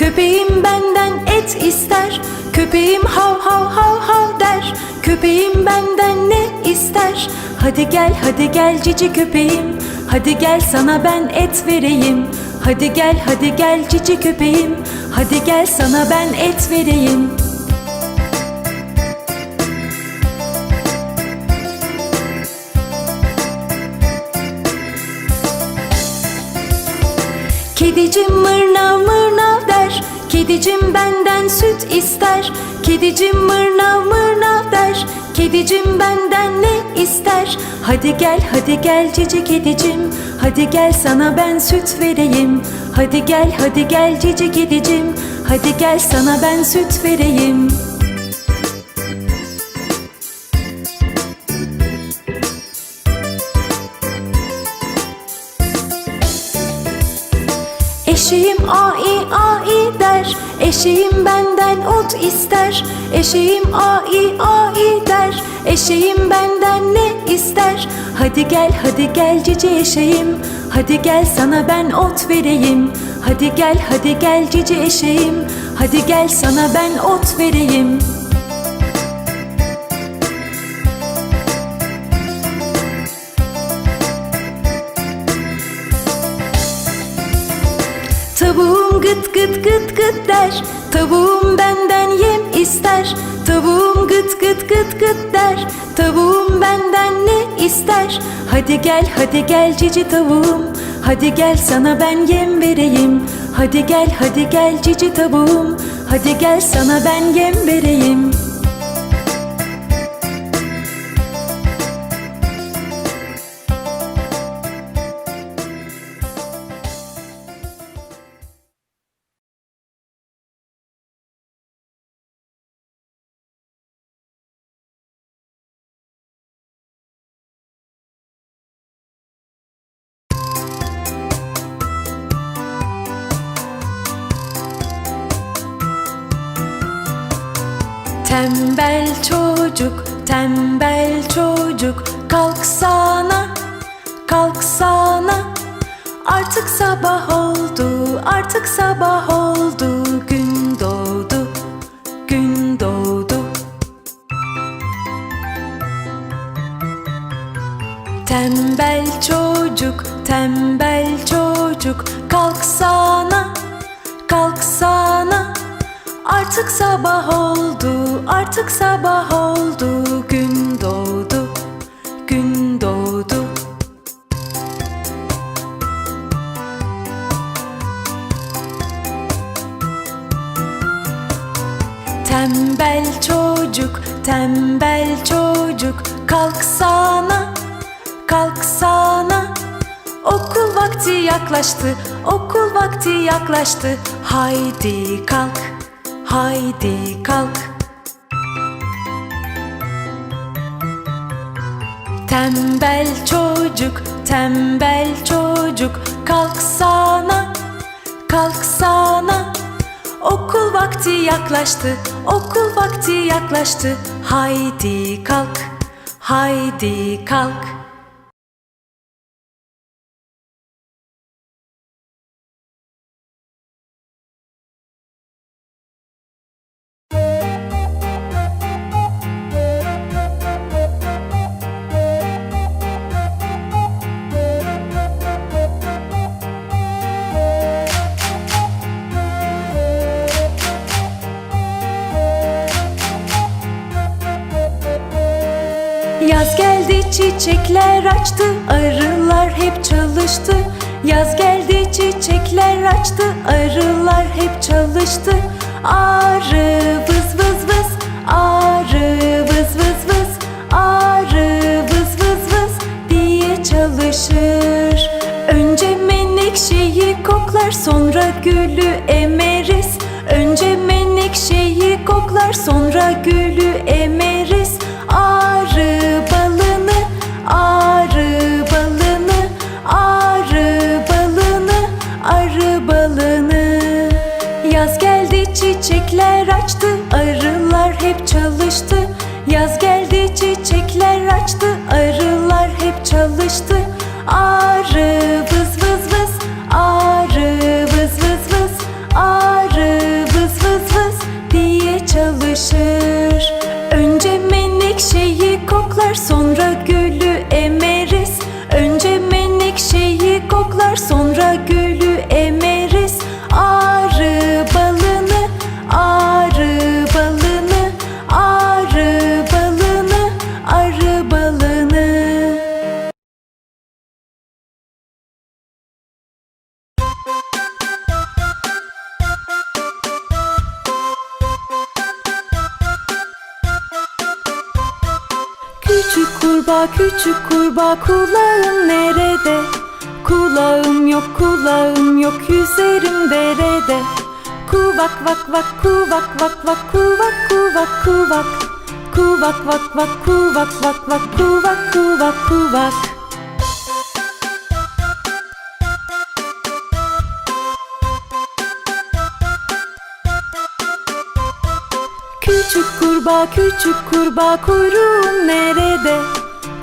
Köpeğim benden et ister. Köpeğim hav hav hav hav der. Köpeğim benden ne ister? Hadi gel hadi gel cici köpeğim. Hadi gel sana ben et vereyim. Hadi gel hadi gel cici köpeğim. Hadi gel sana ben et vereyim. Kedicim der Kedicim benden süt ister. Kedicim mırnav mırnav der. Kedicim benden ne ister? Hadi gel hadi gel cici kedicim. Hadi gel sana ben süt vereyim. Hadi gel hadi gel cici kedicim. Hadi gel sana ben süt vereyim. Eşeğim ai ai Eşeğim benden ot ister Eşeğim ai ai der. Eşeğim benden ne ister? Hadi gel hadi gel cici eşeğim. Hadi gel sana ben ot vereyim. Hadi gel hadi gel cici eşeğim. Hadi gel sana ben ot vereyim gıt gıt gıt gıt der. Tavuğum benden yem ister. Tavuğum gıt gıt gıt gıt der. Tavuğum benden ne ister? Hadi gel hadi gel cici tavuğum. Hadi gel sana ben yem vereyim. Hadi gel hadi gel cici tavuğum. Hadi gel sana ben yem vereyim Tembel çocuk, tembel çocuk Kalksana, kalksana. Artık sabah oldu, artık sabah oldu. Gün doğdu, gün doğdu. Tembel çocuk, tembel çocuk Kalksana, kalksana. Artık sabah oldu, artık sabah oldu Gün doğdu, gün doğdu. Tembel çocuk, tembel çocuk Kalksana, kalksana. Okul vakti yaklaştı, okul vakti yaklaştı. Haydi kalk, haydi kalk Tembel çocuk, tembel çocuk Kalksana, kalksana. Okul vakti yaklaştı, okul vakti yaklaştı. Haydi kalk, haydi kalk Yaz geldi çiçekler açtı Arılar hep çalıştı. Yaz geldi çiçekler açtı Arılar hep çalıştı. Arı vız vız vız Arı vız vız vız Arı vız vız vız diye çalışır. Önce menekşeyi koklar sonra gülü emeriz. Önce menekşeyi koklar sonra gülü emeriz çiçekler açtı, arılar hep çalıştı. Yaz geldi çiçekler açtı, arılar hep çalıştı. Arı vız vız vız, kurbağa küçük kurbağa kulağın nerede? Kulağım yok kulağım yok yüzerim derede Kuvak vak vak kuvak vak vak kuvak kuvak kuvak Kuvak vak vak kuvak vak vak kuvak kuvak kuvak Küçük kurbağa küçük kurbağa kuyruğun nerede?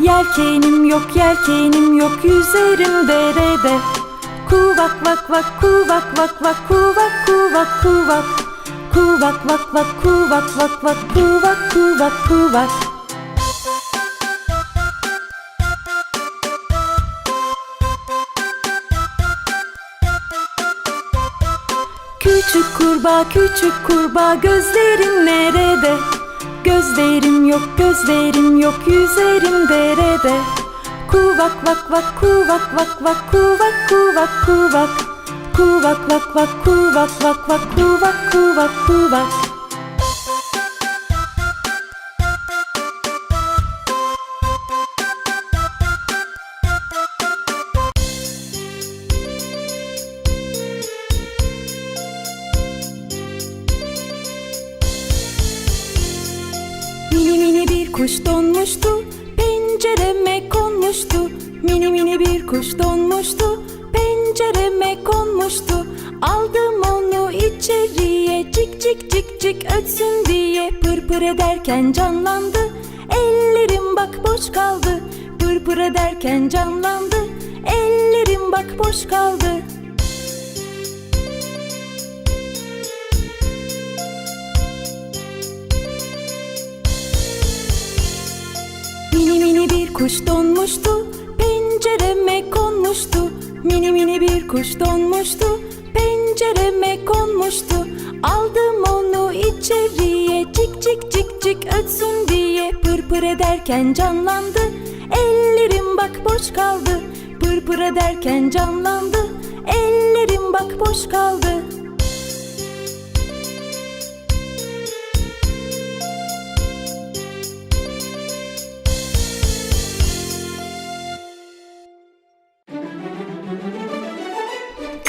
Yelkenim yok yelkenim yok yüzerim derede Kuvak vak vak kuvak vak vak kuvak kuvak kuvak. Kuvak vak vak kuvak vak vak kuvak kuvak kuvak. Küçük kurbağa küçük kurbağa gözlerin nerede? Gözlerim yok gözlerim yok yüzerim derede. Kuvak vak vak kuvak vak vak kuvak kuvak kuvak. Kuvak vak vak kuvak vak vak kuvak kuvak kuvak kuş donmuştu Pencereme konmuştu. Mini mini bir kuş donmuştu Pencereme konmuştu. Aldım onu içeriye Cik cik cik cik ötsün diye. Pır pır ederken canlandı Ellerim bak boş kaldı. Pır pır ederken canlandı Ellerim bak boş kaldı kuş donmuştu Pencereme konmuştu. Mini mini bir kuş donmuştu Pencereme konmuştu. Aldım onu içeriye Cik cik cik cik ötsün diye. Pır pır ederken canlandı Ellerim bak boş kaldı. Pır pır ederken canlandı Ellerim bak boş kaldı